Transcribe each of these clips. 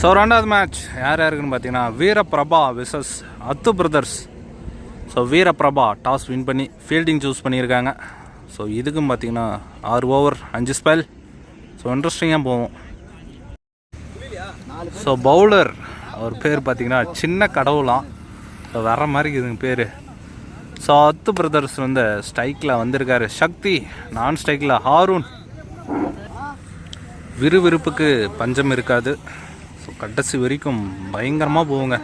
So ரெண்டாவது match யார் யாருக்குன்னு பார்த்தீங்கன்னா Veeraprabha versus Athu brothers so Veeraprabha toss win பண்ணி ஃபீல்டிங் சூஸ் பண்ணியிருக்காங்க. ஸோ இதுக்கும் பார்த்தீங்கன்னா ஆறு ஓவர் அஞ்சு ஸ்பெல் ஸோ இன்ட்ரெஸ்டிங்காக போவோம் ஸோ பவுலர் அவர் பேர் பார்த்திங்கன்னா சின்ன கடவுளாம். ஸோ வர மாதிரி இருக்குதுங்க பேர். ஸோ அத்து பிரதர்ஸ் வந்து ஸ்ட்ரைக்கில் வந்திருக்காரு. சக்தி நான் ஸ்ட்ரைக்கில் ஹாரூன். விறுவிறுப்புக்கு பஞ்சம் இருக்காது. கடைசி வரைக்கும் பயங்கரமாக போகுங்க.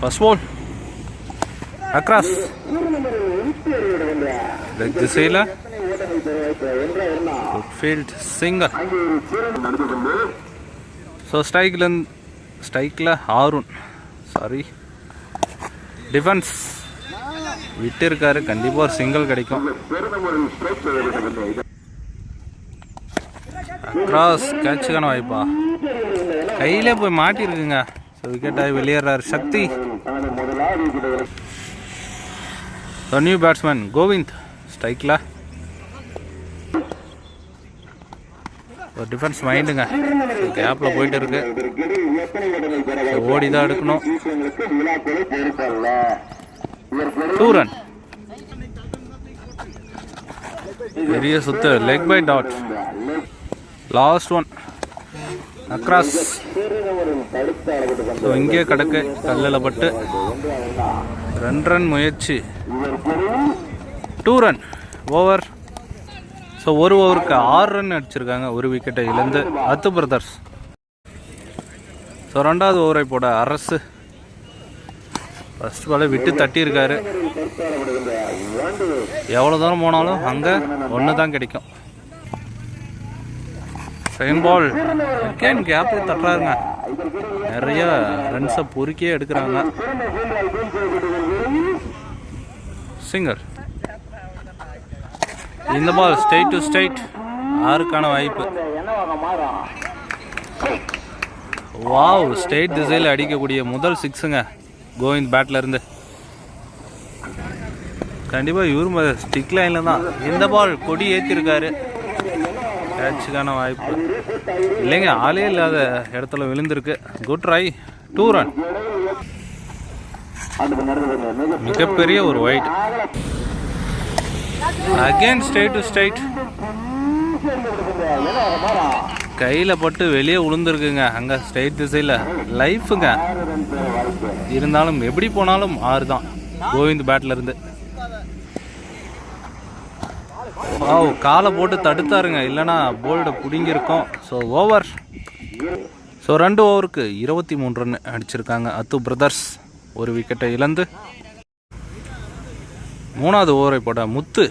ஃபர்ஸ்ட் பால் அக்ராஸ் லெக் திசையில் ஃபீல்ட் சிங்கர் ஸோ ஸ்ட்ரைக்கில் ஸ்ட்ரைக்கில் ஹாரூன் சாரி டிஃபென்ஸ் விட்டு இருக்காரு கண்டிப்பாக ஒரு சிங்கிள் கிடைக்கும். கிராஸ் கேட்சுக்கான வாய்ப்பா. கையிலே போய் மாட்டிருக்குங்க. ஸோ விக்கெட்டாகி வெளியேறாரு Sakthi. So new batsman Govind. ஸ்ட்ரைக்கில் ஒரு டிஃபென்ஸ் மைண்டுங்க கேப்பில் போயிட்டு இருக்கு. ஓடி தான் எடுக்கணும். டூ ரன் பெரிய சுத்து. Leg bye dot last one across so இங்கே கிடக்கு. கல்லில் பட்டு. ரெண்டு ரன் முயற்சி. டூ ரன் ஓவர் ஸோ ஒரு ஓவருக்கு ஆறு ரன் அடிச்சிருக்காங்க. ஒரு விக்கெட்டை இழந்து. அத்து பிரதர்ஸ் ஸோ ரெண்டாவது ஓவரை போட அரசு. ஃபஸ்ட் பாலை விட்டு தட்டியிருக்காரு. எவ்வளோ தூரம் போனாலும் அங்கே ஒன்று தான் கிடைக்கும். செகண்ட் பால் கேன் கேப்பில் தட்டுறாருங்க. நிறைய ரன்ஸை பொறுக்கியே எடுக்கிறாங்க. சிங்கர் இந்த பால் ஸ்டேட் டு ஸ்டேட் ஆறுக்கான வாய்ப்பு. வாவ் ஸ்டேட் திசையில் அடிக்கக்கூடிய முதல் சிக்ஸுங்க கோவிந்த் பேட்லேருந்து கண்டிப்பாக இவரும் ஸ்டிக் லைனில் தான். இந்த பால் கொடி ஏற்றிருக்காரு கேட்சுக்கான வாய்ப்பு. இல்லைங்க ஆளே இல்லாத இடத்துல விழுந்திருக்கு. குட் ட்ரை டூ ரன் மிகப்பெரிய ஒரு ஒயிட் அகைன் ஸ்டேட் டு ஸ்டேட் கையில் பட்டு வெளியே விழுந்துருக்குங்க அங்கே ஸ்ட்ரைட் திசையில். லைஃபுங்க இருந்தாலும் எப்படி போனாலும் ஆறு தான் கோவிந்த் பேட்டில் இருந்து. ஓ காலை போட்டு தடுத்தாருங்க. இல்லைன்னா போல்டை பிடுங்கியிருக்கோம். ஸோ ஓவர் ஸோ ரெண்டு ஓவருக்கு இருபத்தி மூணு ரன் அடிச்சிருக்காங்க. அத்து பிரதர்ஸ் ஒரு விக்கெட்டை இழந்து மூணாவது ஓவரை போட முத்து.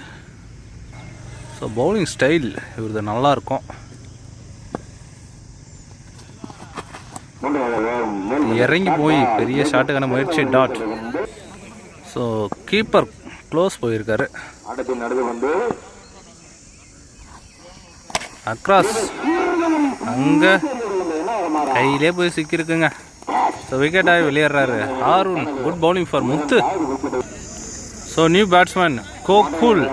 ஸோ பவுலிங் ஸ்டைல் இவரது நல்லா இருக்கும் இறங்கி போய் பெரிய ஷாட்டுக்கான முயற்சி டாட் ஸோ கீப்பர் க்ளோஸ் போயிருக்காரு. அடுத்து வந்து அக்ராஸ். அங்கே கையிலே போய் சிக்கியிருக்குங்க. ஸோ விக்கெட் ஆகி வெளியேறாரு. Arun good bowling for Muthu. So new batsman Gokul.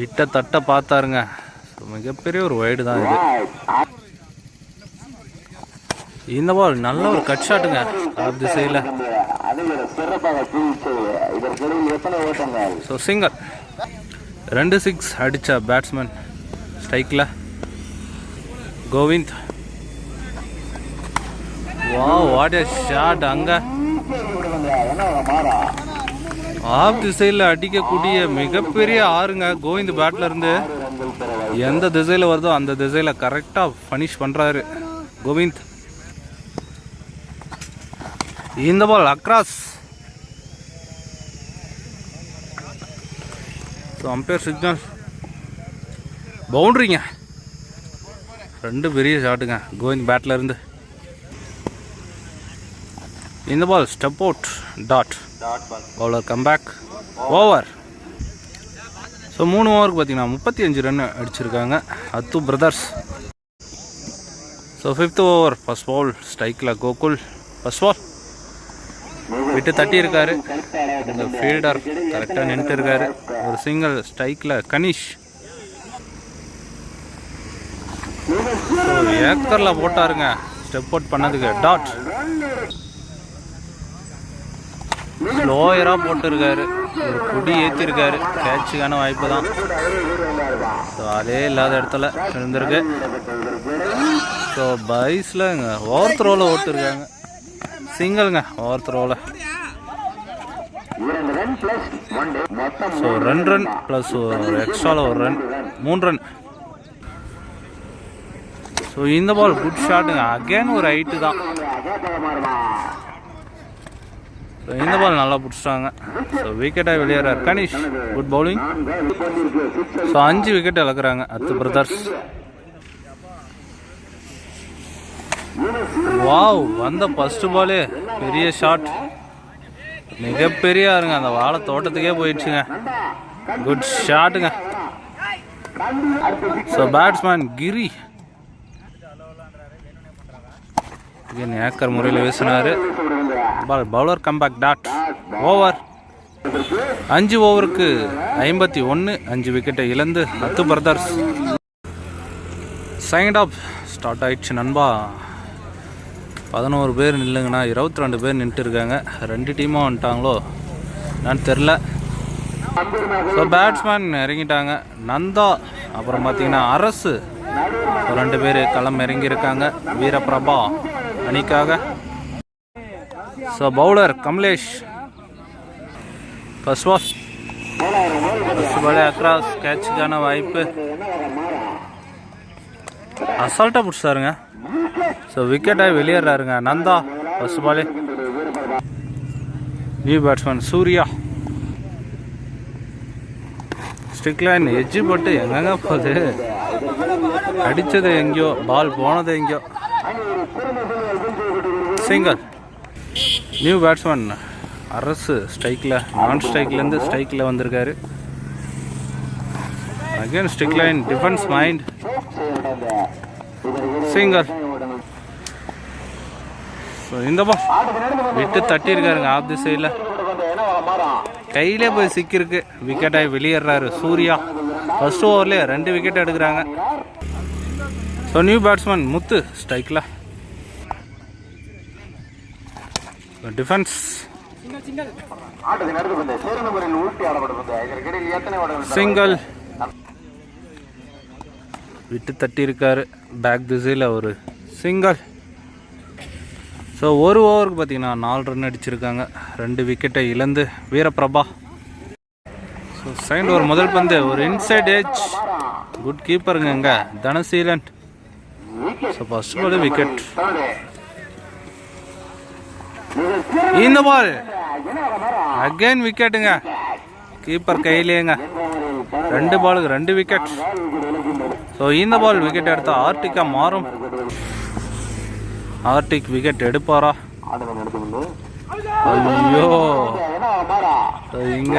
விட்ட தட்ட பார்த்தாருங்க. ஸோ மிகப்பெரிய ஒரு வைடு தான் இது. இந்த பால் நல்ல ஒரு கட் ஷாட்டுங்க ஆப் திசையில். ஸோ சிங்கர் ரெண்டு சிக்ஸ் அடித்த பேட்ஸ்மேன் ஸ்ட்ரைக்கில் கோவிந்த். வா வாட் ஏ ஷாட் அங்கே. ஆஃப் ஆப் திசையில் அடிக்கக்கூடிய மிகப்பெரிய ஆறுங்க கோவிந்த் பேட்ல இருந்து. எந்த திசையில் வருதோ அந்த திசையில் கரெக்டாக ஃபனிஷ் பண்ணுறாரு கோவிந்த். இந்த ball across so umpire signal பவுண்ட்ரிங்க ரெண்டு பெரிய ஷாட்டுங்க கோவிந்த் பேட்டில் இருந்து. இந்த ball step out dot dot ball bowler comeback over so மூணு ஓவருக்கு பார்த்தீங்கன்னா முப்பத்தி அஞ்சு ரன் அடிச்சிருக்காங்க. Athu brothers so fifth over first ball ஸ்ட்ரைக்கில் கோகுல். ஃபஸ்ட் பால் விட்டு தட்டி இருக்காரு இந்த ஃபீல்டர் கரெக்டாக நின்றுட்டு இருக்காரு ஒரு சிங்கிள் ஸ்ட்ரைக்கில் கனிஷ். ஏக்கரில் போட்டாருங்க. ஸ்டெப் அவுட் பண்ணதுக்கு. டாட் ஸ்லோயராக போட்டிருக்காரு. ஒரு குடி ஏற்றிருக்காரு கேட்சுக்கான வாய்ப்பு தான். ஸோ அதே இல்லாத இடத்துல இருந்திருக்கு ஸோ பைஸில் ஓவர் த்ரோவில் ஓட்டிருக்காங்க. சிங்கிள்ங்க ஓவர் த்ரோவில் இரண்டு ரன் பிளஸ் ஒன் மொத்தம் ஸோ ரெண்டு ரன் ப்ளஸ் ஒரு எக்ஸ்ட்ராவில் ஒரு ரன் மூணு ரன் ஸோ இந்த பால் குட் ஷாட்டுங்க அகேன் ஒரு ஹைட்டு தான். ஸோ இந்த பால் நல்லா பிடிச்சிட்டாங்க. ஸோ விக்கெட்டாக வெளியேறார். கனிஷ் குட் பவுலிங் ஸோ அஞ்சு விக்கெட் இழக்கிறாங்க. அத்து பிரதர்ஸ் வாவ் வந்த ஃபஸ்ட்டு பாலே பெரிய ஷாட் மிகப்பெரிய ஆருங்க அந்த வாழை தோட்டத்துக்கே போயிடுச்சுங்க. குட் ஷாட்டுங்க ஸோ பேட்ஸ்மேன் கிரி. ஏக்கர் முறையில் வீசினார். Ball bowler comeback dot over அஞ்சு ஓவருக்கு ஐம்பத்தி ஒன்று அஞ்சு விக்கெட்டை இழந்து அத்து பிரதர்ஸ் செகண்ட் ஆஃப் ஸ்டார்ட் ஆயிடுச்சு நண்பா. பதினோரு பேர் நில்லுங்கண்ணா இருபத்தி ரெண்டு பேர் நின்றுட்டு இருக்காங்க ரெண்டு டீமாக வந்துட்டாங்களோ? என்னன்னு தெரில ஸோ பேட்ஸ்மேன் இறங்கிட்டாங்க. நந்தா அப்புறம் பார்த்தீங்கன்னா அரசு. ஒரு ரெண்டு பேர் களம் இறங்கியிருக்காங்க. வீரபிரபா அணிக்காக. So bowler Kamalesh. ஃபர்ஸ்ட் வாஷ் ஃபர்ஸ்ட் பாலே அக்ராஸ் கேட்சுக்கான வாய்ப்பு. அசால்ட்டாக பிடிச்சாருங்க. ஸோ விக்கெட்டாக வெளியேறாருங்க. நந்தா ஃபர்ஸ்ட் பாலே நியூ பேட்ஸ்மேன் சூர்யா. ஸ்டிக் லைன் எஜ்ஜு போட்டு எங்கங்க போகுது? அடித்தது எங்கேயோ பால் போனது எங்கேயோ. சிங்கர் நியூ பேட்ஸ்மேன் அரசு ஸ்ட்ரைக்கில் நான் ஸ்ட்ரைக்லேருந்து ஸ்ட்ரைக்கில் வந்திருக்காரு. அகெயின் ஸ்ட்ரிக் லைன் டிஃபென்ஸ் மைண்ட் சிங்கர் ஸோ இந்த விட்டு தட்டியிருக்காருங்க ஆப் தி சைடில் கையிலே போய் சிக்கிருக்கு விக்கெட்டாகி வெளியேறாரு சூர்யா. ஃபர்ஸ்ட் ஓவர்லேயே ரெண்டு விக்கெட் எடுக்கிறாங்க. ஸோ நியூ பேட்ஸ்மேன் முத்து ஸ்ட்ரைக்கில் டிஃபென்ஸ் சிங்கிள் அடுத்து பந்து சிறந்த முறையில் ஊட்டி ஆடப்படும் பந்து இதற்கிடையில் எத்தனை ஓட்டங்கள் சிங்கிள் விட்டு தட்டியிருக்கார். பேக் திசையில் ஒரு சிங்கிள் ஸோ ஒரு ஓவருக்கு பார்த்தீங்கன்னா நாலு ரன் அடிச்சிருக்காங்க. ரெண்டு விக்கெட்டை இழந்து வீரபிரபா ஸோ செகண்ட் ஓவர் முதல் பந்து ஒரு இன்சைட் ஏஜ் குட் கீப்பருங்க இங்கே Dhanaseelan. So first ball wicket இந்த பால் அகைன் விக்கெட்டுங்க கீப்பர் கையிலேங்க. ரெண்டு பாலுக்கு ரெண்டு விக்கெட் ஸோ இந்த பால் விக்கெட் எடுத்தால் ஆர்டிக்காக மாறும். ஆர்டிக் விக்கெட் எடுப்பாரா? ஐயோ. இங்க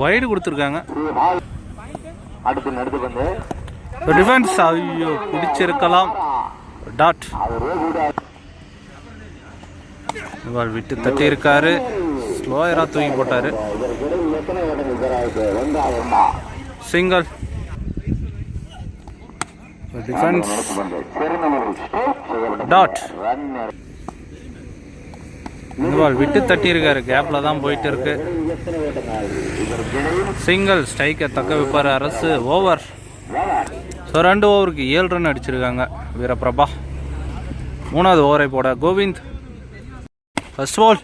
வைடு கொடுத்துருக்காங்க. டிஃபென்ஸ் ஐயோ பிடிச்சிருக்கலாம். டாட் அவரே பால் விட்டு தட்டி இருக்காரு ஸ்லோயராக தூக்கி போட்டாரு. சிங்கிள் டிஃபென்ஸ் டாட் ரன் விட்டு தட்டி இருக்காரு கேப்ல தான் போயிட்டு இருக்கு சிங்கிள் ஸ்ட்ரைக்கை தக்க வைப்பார் அரசு. ஓவர் ஸோ ரெண்டு ஓவருக்கு ஏழு ரன் அடிச்சிருக்காங்க வீரபிரபா. மூணாவது ஓவரை போட கோவிந்த். ஃபர்ஸ்ட் பால்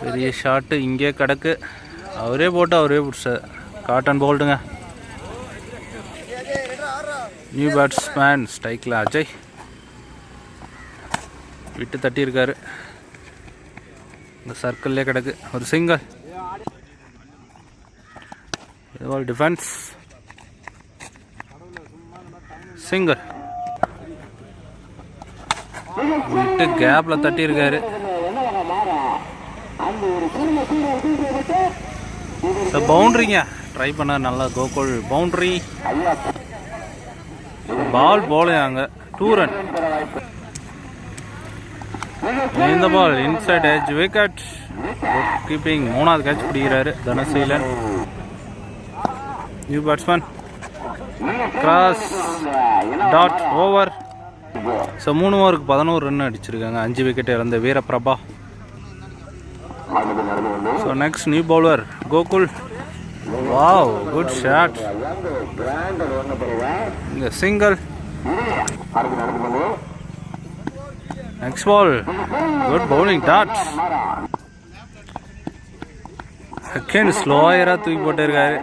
பெரிய ஷாட்டு இங்கே கிடக்கு. அவரே போட்டு அவரே பிடிச்ச காட்டன் போல்டுங்க நியூ பேட்ஸ்மேன் ஸ்ட்ரைக்கில் அஜய். விட்டு தட்டியிருக்காரு. இந்த சர்க்கிள்லே கிடக்கு. ஒரு சிங்கிள் இது டிஃபென்ஸ் சிங்கிள் விட்டு கேப்ல தட்டியிருக்காரு. பவுண்டரிங்க ட்ரை பண்ண நல்லா கோகுல். பவுண்டரி பால் போலையாங்க. டூ ரன் இந்த ball inside edge wicket keeping மூணாவது catch பிடிக்கிறாரு Dhanaseelan. New batsman cross dot over so மூணு ஓவருக்கு பதினோரு ரன் அடிச்சிருக்காங்க. அஞ்சு விக்கெட் இறந்த Veeraprabha so next new bowler Gokul wow good shot இந்த single next ball good bowling dot second ஸ்லோயராக தூக்கி போட்டிருக்காரு.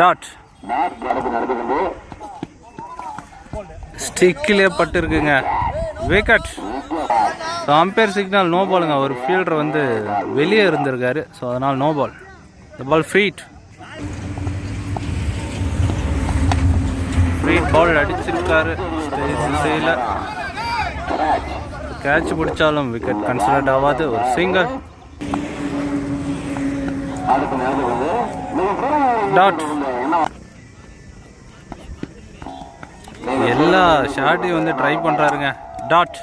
டாட் டாட் அடுத்து ஸ்டிக்கிலே பட்டிருக்குங்க. Wicket so umpire signal no பாலுங்க ஒரு ஃபீல்டர் வந்து வெளியே இருந்திருக்காரு. ஸோ அதனால் no ball the ball feet sweet ball அடிச்சிருக்காரு. திசையில் கேட்ச் பிடிச்சாலும் விக்கெட் கன்சிடர்ட் ஆகாது. ஒரு சிங்கர் டாட் எல்லா ஷாட்டையும் வந்து try பண்ணுறாருங்க dot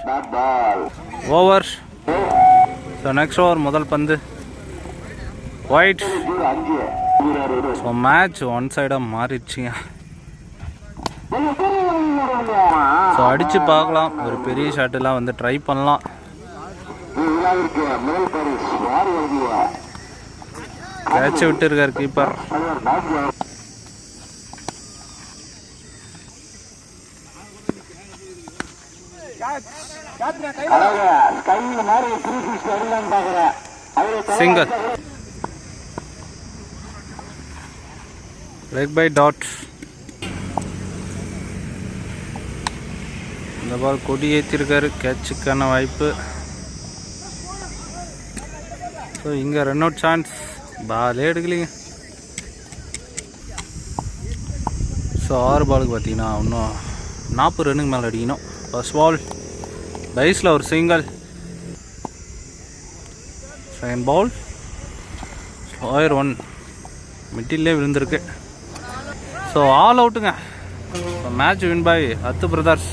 over so next over முதல் பந்து. ஒயிட் ஸோ மேட்ச் ஒன் சைடாக மாறிடுச்சுங்க. ஸோ அடித்து பார்க்கலாம். ஒரு பெரிய ஷாட்டெல்லாம் வந்து ட்ரை பண்ணலாம். விழாவிற்கு கேட்சை விட்டு இருக்கார் கீப்பர் சிங்கர் டாக்டர் அவர். அழகா ஸ்கைல மாதிரி த்ரீ சிக்ஸ்டி அடிக்கலான்னு பாக்குறேன் அவரு சிங்கிள் லெக் பை டாட் இந்த பால் கொடி ஏற்றிருக்காரு கேட்சுக்கான வாய்ப்பு. ஸோ இங்கே ரன் அவுட் சான்ஸ் பாலே எடுக்கலைங்க. ஸோ ஆறு பாலுக்கு பார்த்தீங்கன்னா இன்னும் நாற்பது ரன்னுக்கு மேலே அடிக்கணும். ஃபர்ஸ்ட் பால் பைஸில் ஒரு single second ball slower one மிட்டிலே விழுந்திருக்கு. So all அவுட்டுங்க match win by Athu brothers